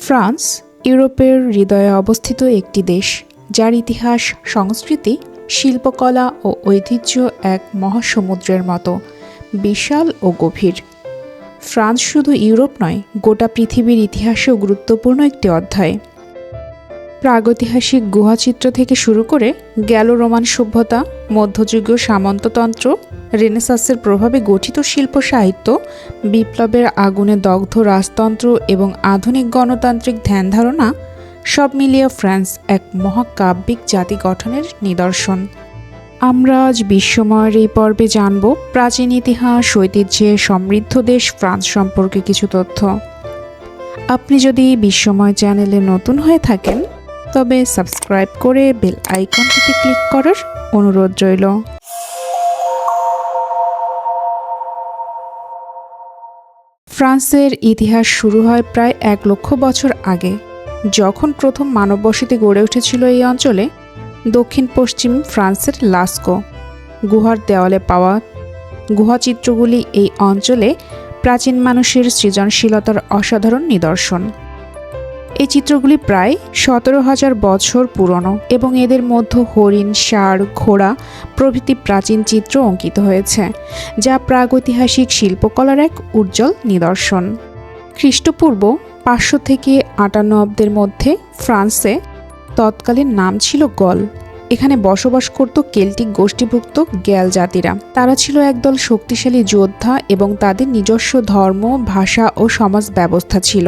France, ইউরোপের হৃদয়ে অবস্থিত একটি দেশ, যার ইতিহাস, সংস্কৃতি, শিল্পকলা ও ঐতিহ্য এক মহাসমুদ্রের মতো, বিশাল ও গভীর। ফ্রান্স শুধু ইউরোপ নয়, গোটা পৃথিবীর ইতিহাসেও গুরুত্বপূর্ণ একটি অধ্যায়। প্রাগৈতিহাসিক গুহাচিত্র থেকে শুরু করে গ্যালো রোমান সভ্যতা, মধ্যযুগীয় সামন্ততন্ত্র, রেনেসাসের প্রভাবে গঠিত শিল্প সাহিত্য, বিপ্লবের আগুনে দগ্ধ রাজতন্ত্র এবং আধুনিক গণতান্ত্রিক ধ্যানধারণা সব মিলিয়ে ফ্রান্স এক মহাকাব্যিক জাতি গঠনের নিদর্শন। আমরা আজ বিশ্বময়ের এই পর্বে জানব প্রাচীন ইতিহাস, ঐতিহ্যে সমৃদ্ধ দেশ ফ্রান্স সম্পর্কে কিছু তথ্য। আপনি যদি বিশ্বময় চ্যানেলে নতুন হয়ে থাকেন তবে সাবস্ক্রাইব করে বেল আইকনটিতে ক্লিক করার অনুরোধ রইল। ফ্রান্সের ইতিহাস শুরু হয় প্রায় এক লক্ষ বছর আগে। যখন প্রথম মানব বসতি গড়ে উঠেছিল এই অঞ্চলে দক্ষিণ পশ্চিম ফ্রান্সের লাস্কো। গুহার দেওয়ালে পাওয়া গুহাচিত্রগুলি এই অঞ্চলে প্রাচীন মানুষের সৃজনশীলতার অসাধারণ নিদর্শন। এই চিত্রগুলি প্রায় সতেরো হাজার বছর পুরনো এবং এদের মধ্যে হরিণ, ষাঁড়, ঘোড়া প্রভৃতি প্রাচীন চিত্র অঙ্কিত হয়েছে, যা প্রাগৈতিহাসিক শিল্পকলার এক উজ্জ্বল নিদর্শন। খ্রিস্টপূর্ব পাঁচশো থেকে আটান্ন অব্দের মধ্যে ফ্রান্সে তৎকালীন নাম ছিল গল। এখানে বসবাস করত কেল্টিক গোষ্ঠীভুক্ত গ্যাল জাতিরা। তারা ছিল একদল শক্তিশালী যোদ্ধা এবং তাদের নিজস্ব ধর্ম, ভাষা ও সমাজ ব্যবস্থা ছিল।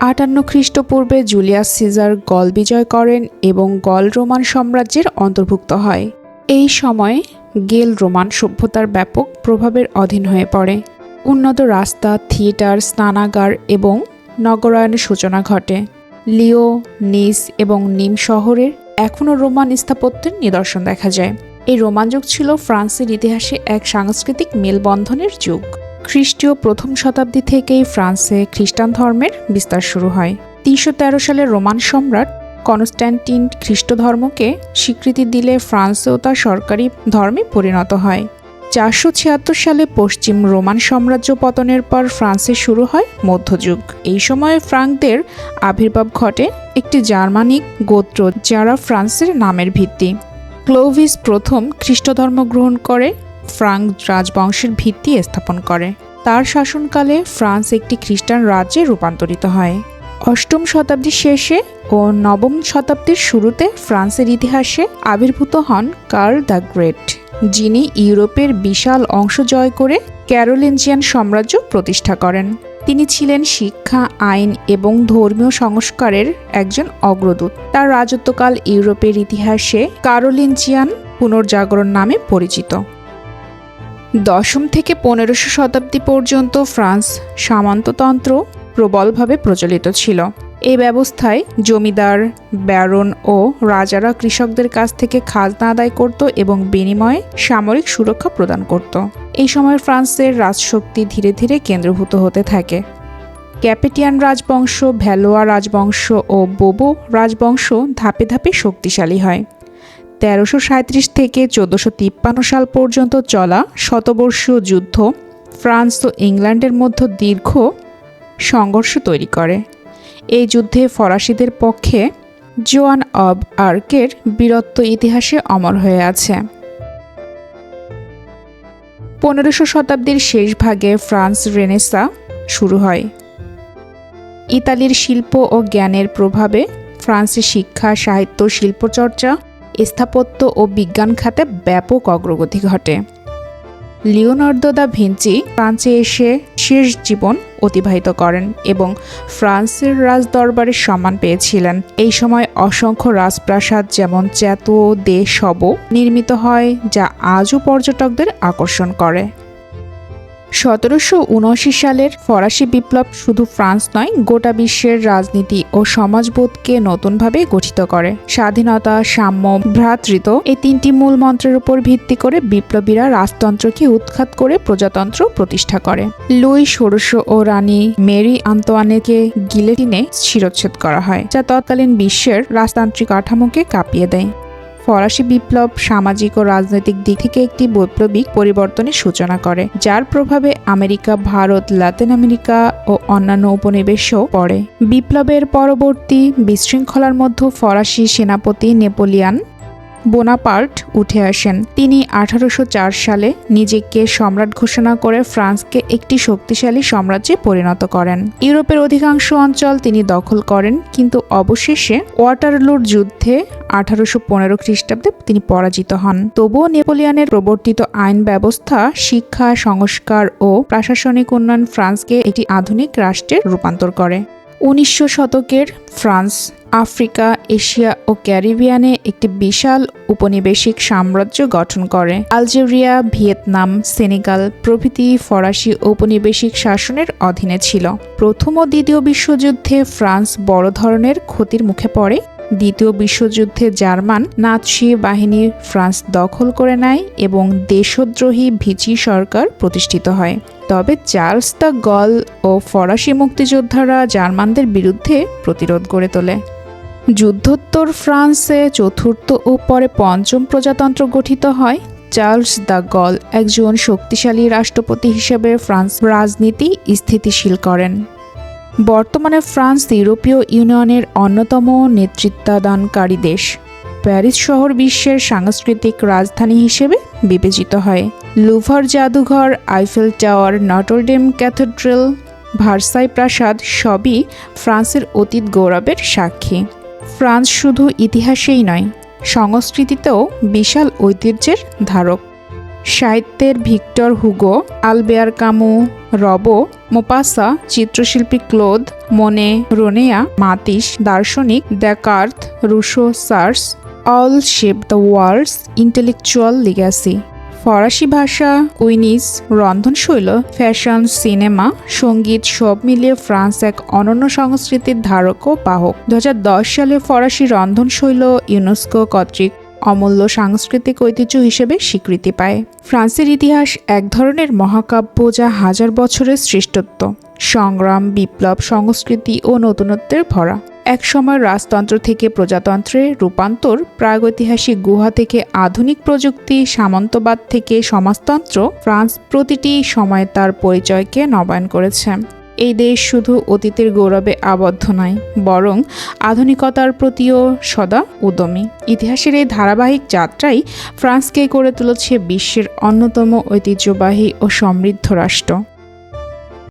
আটান্ন খ্রিস্টপূর্বে জুলিয়াস সিজার গল বিজয় করেন এবং গল রোমান সাম্রাজ্যের অন্তর্ভুক্ত হয়। এই সময়ে গেল রোমান সভ্যতার ব্যাপক প্রভাবের অধীন হয়ে পড়ে। উন্নত রাস্তা, থিয়েটার, স্নানাগার এবং নগরায়নের সূচনা ঘটে। লিও, নিস এবং নিম শহরের এখনও রোমান স্থাপত্যের নিদর্শন দেখা যায়। এই রোমান যুগ ছিল ফ্রান্সের ইতিহাসে এক সাংস্কৃতিক মেলবন্ধনের যুগ। খ্রিস্টীয় প্রথম শতাব্দী থেকেই ফ্রান্সে খ্রিস্টান ধর্মের বিস্তার শুরু হয়। তিনশো তেরো সালে রোমান সম্রাট কনস্ট্যান্টিন খ্রিস্ট ধর্মকে স্বীকৃতি দিলে ফ্রান্সেও তা সরকারি ধর্মে পরিণত হয়। চারশো ছিয়াত্তর সালে পশ্চিম রোমান সাম্রাজ্য পতনের পর ফ্রান্সে শুরু হয় মধ্যযুগ। এই সময়ে ফ্রাঙ্কদের আবির্ভাব ঘটে একটি জার্মানিক গোত্র যারা ফ্রান্সের নামের ভিত্তি। ক্লোভিস প্রথম খ্রিস্ট ধর্ম গ্রহণ করে ফ্রাঙ্ক রাজবংশের ভিত্তি স্থাপন করে। তার শাসনকালে ফ্রান্স একটি খ্রিস্টান রাজ্যে রূপান্তরিত হয়। অষ্টম শতাব্দীর শেষে ও নবম শতাব্দীর শুরুতে ফ্রান্সের ইতিহাসে আবির্ভূত হন কার্ল দ্য গ্রেট, যিনি ইউরোপের বিশাল অংশ জয় করে ক্যারোলিনজিয়ান সাম্রাজ্য প্রতিষ্ঠা করেন। তিনি ছিলেন শিক্ষা, আইন এবং ধর্মীয় সংস্কারের একজন অগ্রদূত। তার রাজত্বকাল ইউরোপের ইতিহাসে কারোলিনজিয়ান পুনর্জাগরণ নামে পরিচিত। দশম থেকে পনেরোশো শতাব্দী পর্যন্ত ফ্রান্স সামন্ততন্ত্র প্রবলভাবে প্রচলিত ছিল। এই ব্যবস্থায় জমিদার, ব্যারন ও রাজারা কৃষকদের কাছ থেকে খাজনা আদায় করত এবং বিনিময়ে সামরিক সুরক্ষা প্রদান করত। এই সময় ফ্রান্সের রাজশক্তি ধীরে ধীরে কেন্দ্রভূত হতে থাকে। ক্যাপেটিয়ান রাজবংশ, ভ্যালোয়া রাজবংশ ও বোবো রাজবংশ ধাপে ধাপে শক্তিশালী হয়। তেরোশো থেকে চোদ্দোশো সাল পর্যন্ত চলা শতবর্ষীয় যুদ্ধ ফ্রান্স ও ইংল্যান্ডের মধ্যে দীর্ঘ সংঘর্ষ তৈরি করে। এই যুদ্ধে ফরাসিদের পক্ষে জোয়ান অব আর্কের বীরত্ব ইতিহাসে অমর হয়ে আছে। পনেরোশো শতাব্দীর শেষ ভাগে ফ্রান্স রেনেসা শুরু হয়। ইতালির শিল্প ও জ্ঞানের প্রভাবে ফ্রান্সের শিক্ষা, সাহিত্য শিল্পচর্চা স্থাপত্য ও বিজ্ঞান খাতে ব্যাপক অগ্রগতি ঘটে। লিওনার্দো দা ভিঞ্চি ফ্রান্সে এসে শেষ জীবন অতিবাহিত করেন এবং ফ্রান্সের রাজ রাজদরবারের সম্মান পেয়েছিলেন। এই সময় অসংখ্য রাজপ্রাসাদ যেমন চ্যাতো দে সব নির্মিত হয়, যা আজও পর্যটকদের আকর্ষণ করে। সতেরোশো উনআশি সালের ফরাসি বিপ্লব শুধু ফ্রান্স নয়, গোটা বিশ্বের রাজনীতি ও সমাজবোধকে নতুনভাবে গঠিত করে। স্বাধীনতা, সাম্য, ভ্রাতৃত্ব এই তিনটি মূল মন্ত্রের উপর ভিত্তি করে বিপ্লবীরা রাজতন্ত্রকে উৎখাত করে প্রজাতন্ত্র প্রতিষ্ঠা করে। লুই ষোড়শ ও রানী মেরি আন্তোয়ানেকে গিলেটিনে শিরোচ্ছেদ করা হয়, যা তৎকালীন বিশ্বের রাজতান্ত্রিক কাঠামোকে কাঁপিয়ে দেয়। ফরাসি বিপ্লব সামাজিক ও রাজনৈতিক দিক থেকে একটি বৈপ্লবিক পরিবর্তনের সূচনা করে, যার প্রভাবে আমেরিকা, ভারত, লাতিন আমেরিকা ও অন্যান্য উপনিবেশও পড়ে। বিপ্লবের পরবর্তী বিশৃঙ্খলার মধ্যে ফরাসি সেনাপতি নেপোলিয়ান বোনাপার্ট উঠে আসেন। তিনি আঠারোশো চার সালে নিজেকে সম্রাট ঘোষণা করে ফ্রান্সকে একটি শক্তিশালী সাম্রাজ্যে পরিণত করেন। ইউরোপের অধিকাংশ অঞ্চল তিনি দখল করেন, কিন্তু অবশেষে ওয়াটারলুর যুদ্ধে আঠারোশো পনেরো খ্রিস্টাব্দে তিনি পরাজিত হন। তবুও নেপোলিয়ানের প্রবর্তিত আইন ব্যবস্থা, শিক্ষা, সংস্কার ও প্রশাসনিক উন্নয়ন ফ্রান্সকে একটি আধুনিক রাষ্ট্রে রূপান্তর করে। উনিশশো শতকের ফ্রান্স, আফ্রিকা, এশিয়া ও ক্যারিবিয়ানে একটি বিশাল উপনিবেশিক সাম্রাজ্য গঠন করে। আলজেরিয়া, ভিয়েতনাম, সেনেগাল প্রভৃতি ফরাসি ঔপনিবেশিক শাসনের অধীনে ছিল। প্রথম ও দ্বিতীয় বিশ্বযুদ্ধে ফ্রান্স বড় ধরনের ক্ষতির মুখে পড়ে। দ্বিতীয় বিশ্বযুদ্ধে জার্মান নাৎসি বাহিনী ফ্রান্স দখল করে নেয় এবং দেশদ্রোহী ভিচি সরকার প্রতিষ্ঠিত হয়। তবে চার্লস দ্য গল ও ফরাসি মুক্তিযোদ্ধারা জার্মানদের বিরুদ্ধে প্রতিরোধ গড়ে তোলে। যুদ্ধোত্তর ফ্রান্সে চতুর্থ ও পরে পঞ্চম প্রজাতন্ত্র গঠিত হয়। চার্লস দ্য গল একজন শক্তিশালী রাষ্ট্রপতি হিসেবে ফ্রান্স রাজনীতি স্থিতিশীল করেন। বর্তমানে ফ্রান্স ইউরোপীয় ইউনিয়নের অন্যতম নেতৃত্বাদানকারী দেশ। প্যারিস শহর বিশ্বের সাংস্কৃতিক রাজধানী হিসেবে বিবেচিত হয়। লুভার জাদুঘর, Eiffel tower Notre Dame cathedral, Versailles প্রাসাদ সবই ফ্রান্সের অতীত গৌরবের সাক্ষী। ফ্রান্স শুধু ইতিহাসেই নয়, সংস্কৃতিতেও বিশাল ঐতিহ্যের ধারক। সাহিত্যের ভিক্টর হুগো, আলবেয়ার কামু, রবো মোপাসা চিত্রশিল্পী ক্লোদ মনে রোনেয়া মাতিস দার্শনিক Descartes Rousseau SARS all shape the world's intellectual legacy ফরাসি ভাষা কুইনিস রন্ধনশৈল ফ্যাশন সিনেমা সংগীত সব মিলিয়ে ফ্রান্স এক অনন্য সংস্কৃতির ধারক ও বাহক। দু হাজার দশ সালে ফরাসি রন্ধনশৈল ইউনেস্কো কর্তৃক অমূল্য সাংস্কৃতিক ঐতিহ্য হিসেবে স্বীকৃতি পায়। ফ্রান্সের ইতিহাস এক ধরনের মহাকাব্য যা হাজার বছরের শ্রেষ্ঠত্ব। সংগ্রাম, বিপ্লব, সংস্কৃতি ও নতুনত্বের ভরা। এক সময় রাজতন্ত্র থেকে প্রজাতন্ত্রে রূপান্তর, প্রাগৈতিহাসিক গুহা থেকে আধুনিক প্রযুক্তি, সামন্তবাদ থেকে সমাজতন্ত্র, ফ্রান্স প্রতিটি সময় তার পরিচয়কে নবায়ন করেছে। এই দেশ শুধু অতীতের গৌরবে আবদ্ধ নয়, বরং আধুনিকতার প্রতিও সদা উদ্যমী। ইতিহাসের এই ধারাবাহিক যাত্রাই ফ্রান্সকে করে তুলেছে বিশ্বের অন্যতম ঐতিহ্যবাহী ও সমৃদ্ধ রাষ্ট্র।